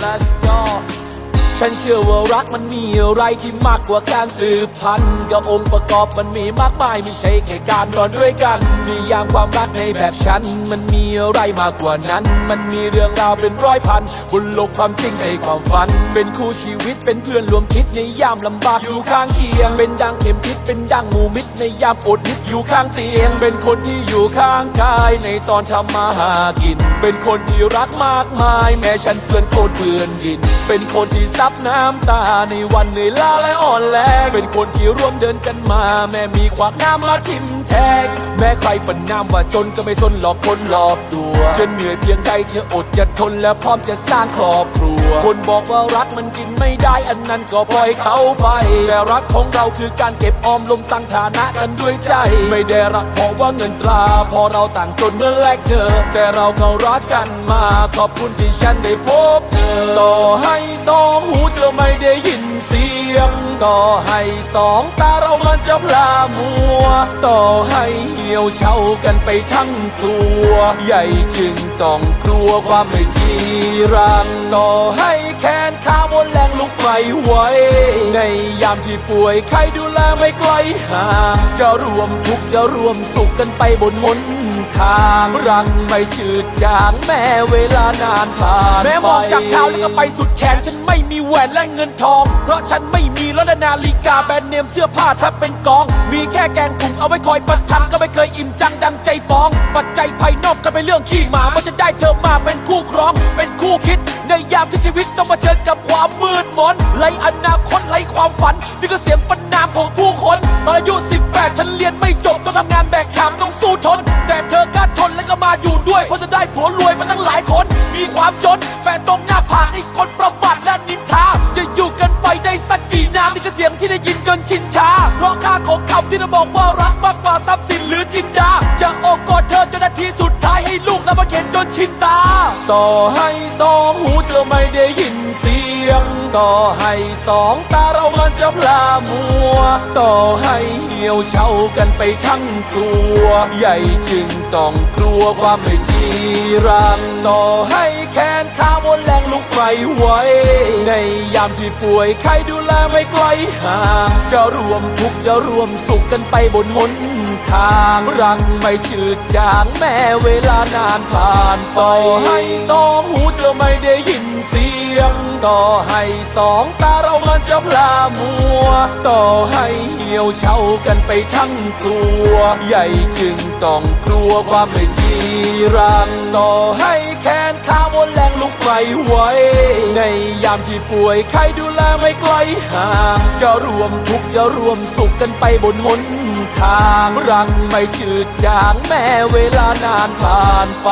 last ฉันเชื่อว่ารักมันมีอะไรที่มากกว่าการสืบพันธุ์ก็องค์ประกอบมันมีมากมายไม่ใช่แค่การนอนด้วยกันนิยามความรักในแบบฉัน มันมีอะไรมากกว่านั้น มันมีเรื่องราวเป็นร้อยพันบนโลกความจริงใช่ความฝัน เป็นคู่ชีวิตเป็นเพื่อนรวมคิดในยามลำบากอยู่ข้างเคียง เป็นดังเข็มทิศเป็นดังหมูมิตในยามอดนิดอยู่ข้างเตียง เป็นคนที่อยู่ข้างกายในตอนทำมาหากิน เป็นคนที่รักมากมาย แม้ฉันเพื่อนโคตรเพื่อนดิน เป็นคนที่ซับน้ำตาในวันเหนื่อยล้าและอ่อนแรงเป็นคนที่ร่วมเดินกันมา แม้มีความน้ำมาทิมแทง แม้ใครประนามว่าจนก็ไม่สนหลอกคนหลอกตัวจะเหนื่อยเพียงใดจะอดจะทนและพร้อมจะสร้างครอบครัว คนบอกว่ารักมันกินไม่ได้อันนั้นก็ปล่อยเขาไป แต่รักของเราคือการเก็บออมลมสร้างฐานะกันด้วยใจ ไม่ได้รักเพราะว่าเงินตรา พอเราต่างจนเมื่อแรกเจอแต่เราก็รักกันมา ขอบคุณที่ฉันได้พบเธอต่อให้สองหูจะไม่ได้ยินเสียง ต่อให้สองตาเรามันจะพลามัว ต่อให้เหี่ยวเฉากันไปทั้งตัว ใหญ่จึงต้องกลัวความไม่ชีรังต่อให้ แขนขาหมดแรงลุกไม่ไหวในยามที่ป่วยใครดูแลไม่ไกลห่างจะรวมทุกจะรวมสุขกันไปบนหนทางรักไม่จืดจางแม้เวลานานผ่านไปแม้มองจากเท้าแล้วก็ไปสุดแขนฉันไม่มีแหวนและเงินทอง เพราะฉันไม่มีรถและนาฬิกาแบรนด์เนมเสื้อผ้าถ้าเป็นกอง มีแค่แกงถุงเอาไว้คอยประทังก็ไม่เคยอิ่มจังดังใจปอง ปัจจัยภายนอกก็เป็นเรื่องขี้หมาเมื่อฉันได้เธอมาเป็นคู่ครอง เป็นคู่คิดในยามที่ชีวิตต้องมาเผชิญกับความมืดมนไรอนาคตไรความฝัน นี่ก็เสียงปนนามของผู้คน ตอนอายุ 18 ฉันเรียนไม่จบต้องทำงานแบกหามต้องสู้ทน แต่เธอกล้าทนและก็มาอยู่ด้วย เพราะจะได้ผัวรวยมาตั้งหลายคน มีความจนแฝงตรงหน้าผากอีกคนประมาทและนินทา จะอยู่กันไปได้สักกี่น้ำนี่คือเสียงที่ได้ยินจนชินชา เพราะค่าของคำที่เราบอกว่ารักมากกว่าทรัพย์สินหรือจินดาจะโอบกอดเธอจนนาทีสุด แล้วมาเข็นจนชินตา ต่อให้สองหูจะไม่ได้ยินเสียง ต่อให้สองตาเรามันจะพลามัว ต่อให้เหี่ยวเฉากันไปทั้งตัว ใหญ่จึงต้องกลัวความไม่ชีรัง ต่อให้แขนขาหมดแรงลุกไม่ไหวในยามที่ป่วยใครดูแลไม่ไกลห่างจะรวมทุกข์จะรวมสุขกันไปบนหน ทางรักไม่จืดจางแม้เวลานานผ่านไปต่อให้สองหูจะไม่ได้ยินเสียง ต่อให้สองตาเรามันจะพลามัว ต่อให้เหี่ยวเฉากันไปทั้งตัว ใหญ่จึงต้องกลัวความไม่ชีรัง ต่อให้แขนขาหมดแรงลุกไม่ไหว ในยามที่ป่วยใครดูแลไม่ไกลห่างจะรวมทุกจะรวมสุขกันไปบนหนทางรักไม่จืดจางแม้เวลานานผ่านไป